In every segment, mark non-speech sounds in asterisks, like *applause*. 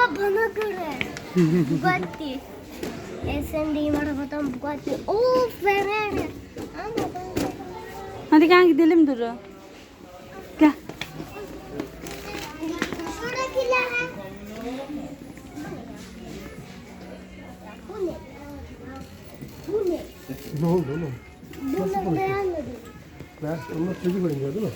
da bana göre. Bugatti. En sevdiğim arabadan Bugatti. Oo Ferrari. Ama ben Hadi gel gidelim Duru. Gel. Şuradakilere. Bu ne? Bu ne? Ne oldu oğlum? Bunu beğenmedim. Ver, onlar çocuk oynuyor değil mi?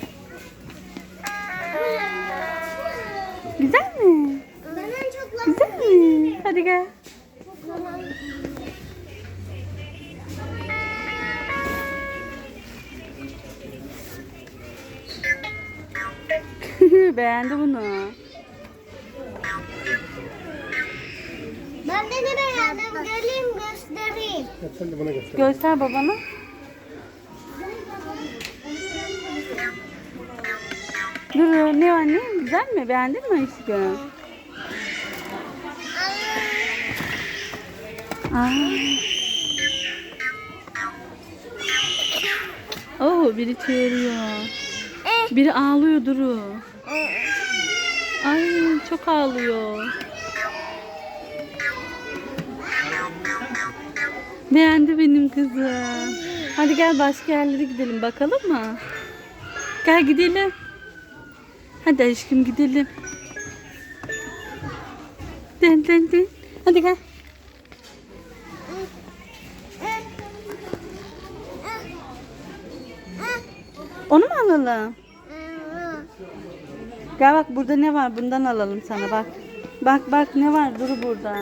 Güzel mi? Ben en çok Güzel mi? Hadi gel. *laughs* Beğendi bunu. Ben de ne beğendim? Geleyim göstereyim. Ya sen de bana göster. Göster babana. Duru ne anne? Güzel mi? Beğendin mi aşkım? Aa. Oh biri çığırıyor. Biri ağlıyor Duru. Ay çok ağlıyor. Beğendi benim kızım. Hadi gel başka yerlere gidelim bakalım mı? Gel gidelim. Hadi aşkım gidelim. Den den den. Hadi gel. Onu mu alalım? Gel bak burada ne var? Bundan alalım sana bak. Bak bak ne var? Dur burada.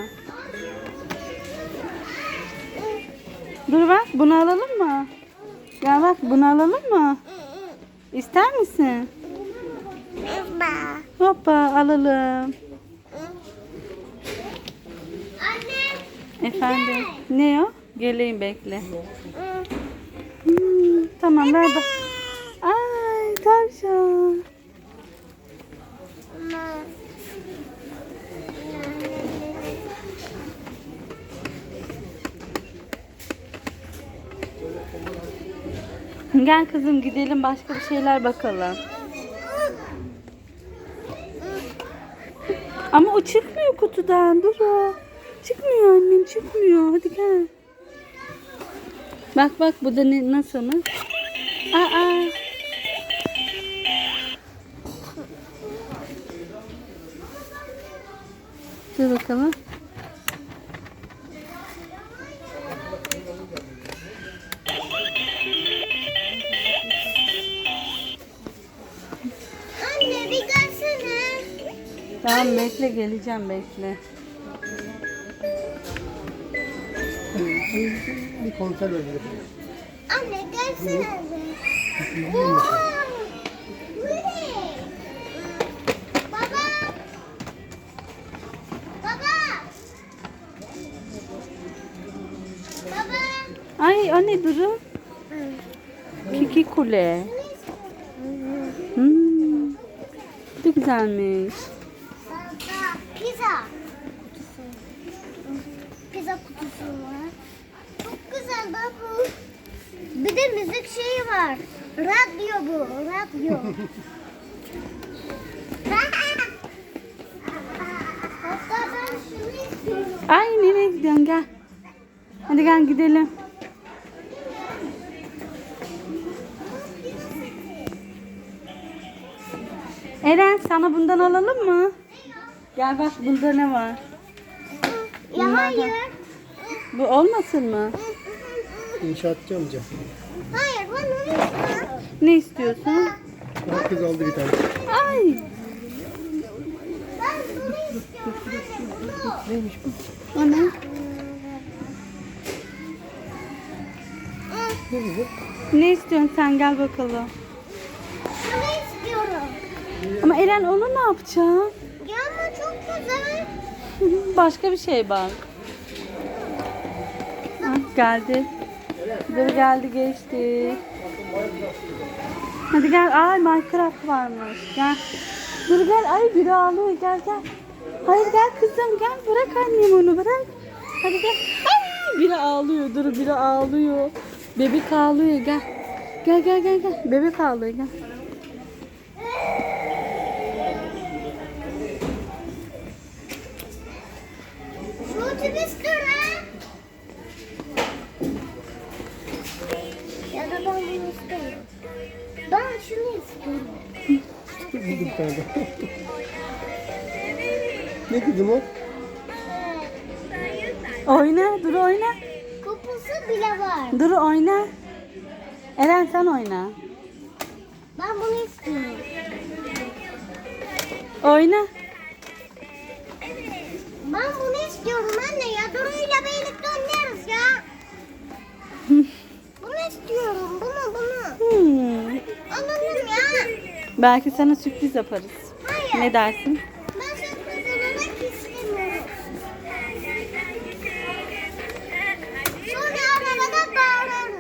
Dur bak bunu alalım mı? Gel bak bunu alalım mı? İster misin? Hoppa alalım. Anne. Efendim ne o? Geleyim bekle. Hmm, tamam ver bak. Ay tavşan. Gel kızım gidelim başka bir şeyler bakalım. Ama o çıkmıyor kutudan. Dur o. Çıkmıyor annem çıkmıyor. Hadi gel. Bak bak bu da ne, nasıl mı? Aa. Dur bakalım. Tamam bekle geleceğim bekle. Bir konser verelim. Anne gelsene. Oha! Bu ne? Baba. Baba. Baba. Ay anne durun. Kiki kule. Hmm. Ne güzelmiş. Baba. Pizza. Var. Çok güzel bak bu. Bir de müzik şeyi var. Radyo bu. Radyo. *laughs* Hatta ben şunu istiyorum. Ay nereye gidiyorsun gel. Hadi gel gidelim. Eren sana bundan alalım mı? Gel bak bunda ne var? Ya hayır. Bu olmasın mı? İnşaatçı amca. Hayır istiyorum. Ne istiyorsun? Herkes aldı bir tane. Ay Ben bunu istiyorum. Neymiş bu? o ne? Ne bu? Ne istiyorsun sen gel bakalım. Şunu istiyorum. Ama Eren onu ne yapacaksın? Ya ama çok güzel. Başka bir şey bak. Geldi. Dur geldi geçti. Hadi gel. Ay Minecraft varmış. Gel. Dur gel. Ay biri ağlıyor. Gel gel. Hayır gel kızım gel. Bırak annem onu bırak. Hadi gel. Ay biri ağlıyor. Dur biri ağlıyor. Bebek ağlıyor. Gel. Gel gel gel gel. Bebek ağlıyor gel. otobüs durağı. Ya Tane *laughs* daha. ne kızım o? Oyna, dur oyna. Kupusu bile var. Dur oyna. Eren sen oyna. Ben bunu istiyorum. Oyna. Ben bunu istiyorum anne ya. Duru'yla birlikte oynarız Belki sana sürpriz yaparız. Hayır. Ne dersin? Ben çok kazanarak istemiyorum. Sonra arabada bağırırım.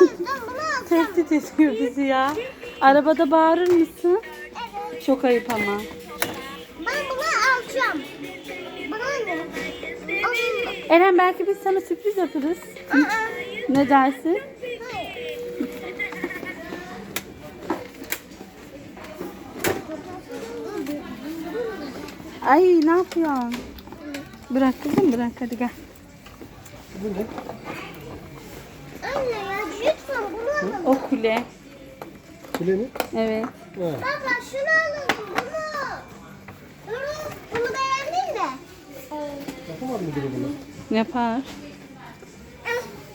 O yüzden bunu alacağım. Tehdit ediyor bizi ya. Arabada bağırır mısın? Evet. Çok ayıp ama. Ben bunu alacağım. Bana ne? Eren belki biz sana sürpriz yaparız. Aa, Ne dersin? hayır. Ay ne yapıyorsun? Bırak kızım bırak hadi gel. Bu ne? Anne ya lütfen bunu alalım. O kule. Kule mi? Evet. Ha. Baba şunu alalım bunu. Durun bunu beğendin mi? Yapamadı mı biri bunu? Yapar.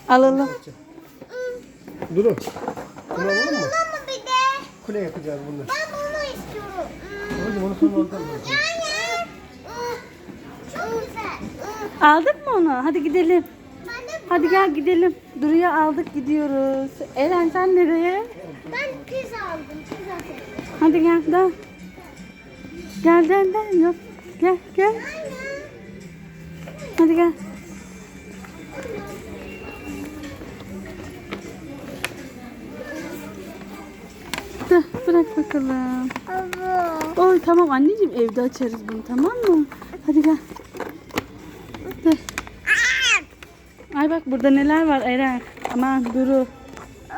Alalım. Duru. Bunu Bunu alalım alalım mı? bir de? Kule yapacağız bunu. Ben bunu istiyorum. Hmm. Hadi onu sonra oradan mı? Yani. hmm, Çok güzel. Hmm. Aldık mı onu? Hadi gidelim. Hadi gel gidelim. Duru'yu aldık gidiyoruz. Eren sen nereye? ben pizza aldım. Pizza seviyorum. Hadi gel gel. Gel gel gel. Yok. Gel gel. Hadi gel. Dur, bırak bakalım. Oy tamam anneciğim evde açarız bunu tamam mı? Hadi gel. Dur. Ay bak burada neler var Eren. Aman Duru.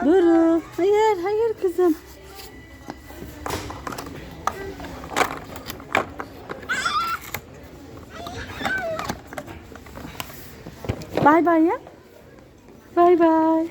Duru. Hayır hayır kızım. Bay bay ya. Bay bay.